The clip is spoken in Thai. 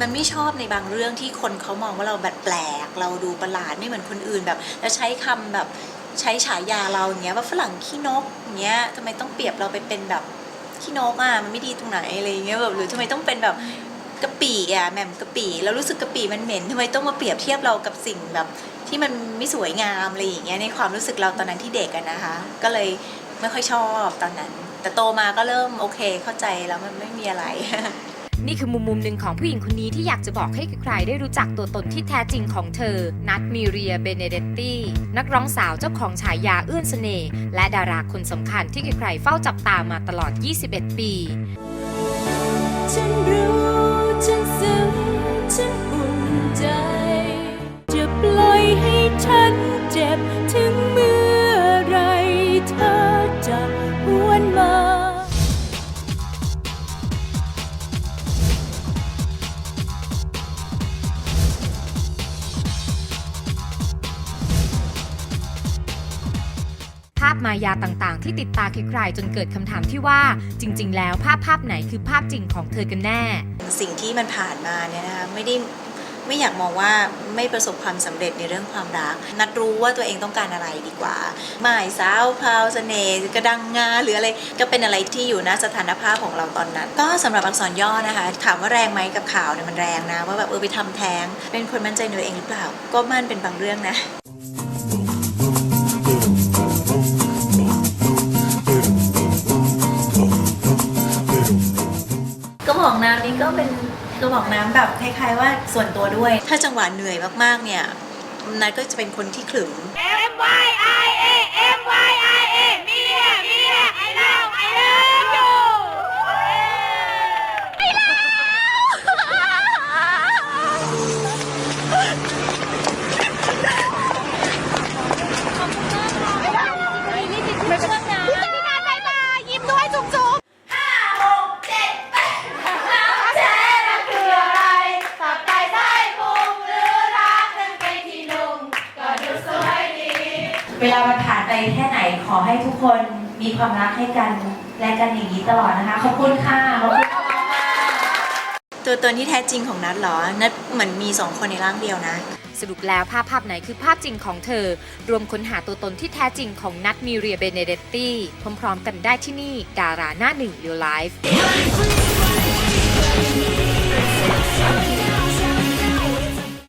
มันไม่ชอบในบางเรื่องที่คนเขามองว่าเราแบบแปลก เราดูประหลาดไม่เหมือนคนอื่นแบบ แล้วใช้คำแบบใช้ฉายาเราอย่างเงี้ยว่าฝรั่งขี้นกอย่างเงี้ยทำไมต้องเปรียบเราไปเป็นแบบขี้นกอะมันไม่ดีตรงไหนอะไรอย่างเงี้ยแบบหรือทำไมต้องเป็นแบบกะปิอะแหม่มกะปิแล้วรู้สึกกะปิมันเหม็นทำไมต้องมาเปรียบเทียบเรากับสิ่งแบบที่มันไม่สวยงามอะไรอย่างเงี้ยในความรู้สึกเราตอนนั้นที่เด็กอะนะคะ ก็เลยไม่ค่อยชอบตอนนั้น แต่โตมาก็เริ่มโอเคเข้าใจแล้วมันไม่มีอะไร นี่คือมุมมุมหนึ่งของผู้หญิงคนนี้ที่อยากจะบอกให้ใครๆได้รู้จักตัวตนที่แท้จริงของเธอ นัทมิเรีย เบเนเดตตี้ นักร้องสาวเจ้าของฉายาเอื้อนเสน่ห์และดาราคนสำคัญที่ใครๆเฝ้าจับตามาตลอด 21 ปี ฉันรู้ฉันซึ้ง ภาพมายาต่างๆ ที่ติดตาใครๆจนเกิดคำถามที่ว่าจริง ๆ แล้วภาพภาพไหนคือภาพจริงของเธอกันแน่ สิ่งที่มันผ่านมาเนี่ยนะคะไม่ได้ไม่อยากมองว่าไม่ประสบความสำเร็จในเรื่องความรัก นัดรู้ว่าตัวเองต้องการอะไรดีกว่าหมายสาวพาวเสน่ห์กระดังงาหรืออะไรก็เป็นอะไรที่อยู่ณสถานภาพของเราตอนนั้น ก็สำหรับอักษรย่อนะคะ ถามว่าแรงไหมกับข่าวเนี่ยมันแรงนะ ว่าแบบเออไปทำแท้ง เป็นคนมั่นใจในตัวเองหรือเปล่า ก็มั่นเป็นบางเรื่องนะ บอกน้ำนี้ก็เป็นกระบอกน้ำแบบคล้ายๆว่าส่วนตัวด้วย ถ้าจังหวะเหนื่อยมากๆเนี่ยนัทก็จะเป็นคนที่ขลึม M Y I A M Y I A เมียเมีย I love I love you ยิ้มด้วยจุ๊บจุ๊บห้าหกเจ็ดแปดน้ำแท้นั่นคืออะไรตับไตไส้พุงหรือรักนั่นเป็นที่นุ่งก็ดูสวยดี เวลามันผ่านไปแค่ไหนขอให้ทุกคนมีความรักให้กันและกันอย่างนี้ตลอดนะคะ ขอบคุณค่ะขอบคุณมากๆตัวตนที่แท้จริงของนัทเหรอ นัทเหมือนมีสองคนในร่างเดียวนะ สรุปแล้วภาพภาพไหนคือภาพจริงของเธอ รวมค้นหาตัวตนที่แท้จริงของนัทมิเรียเบเนเดตตี้พร้อมๆกันได้ที่นี่ ดาราหน้าหนึ่งเรียลไลฟ์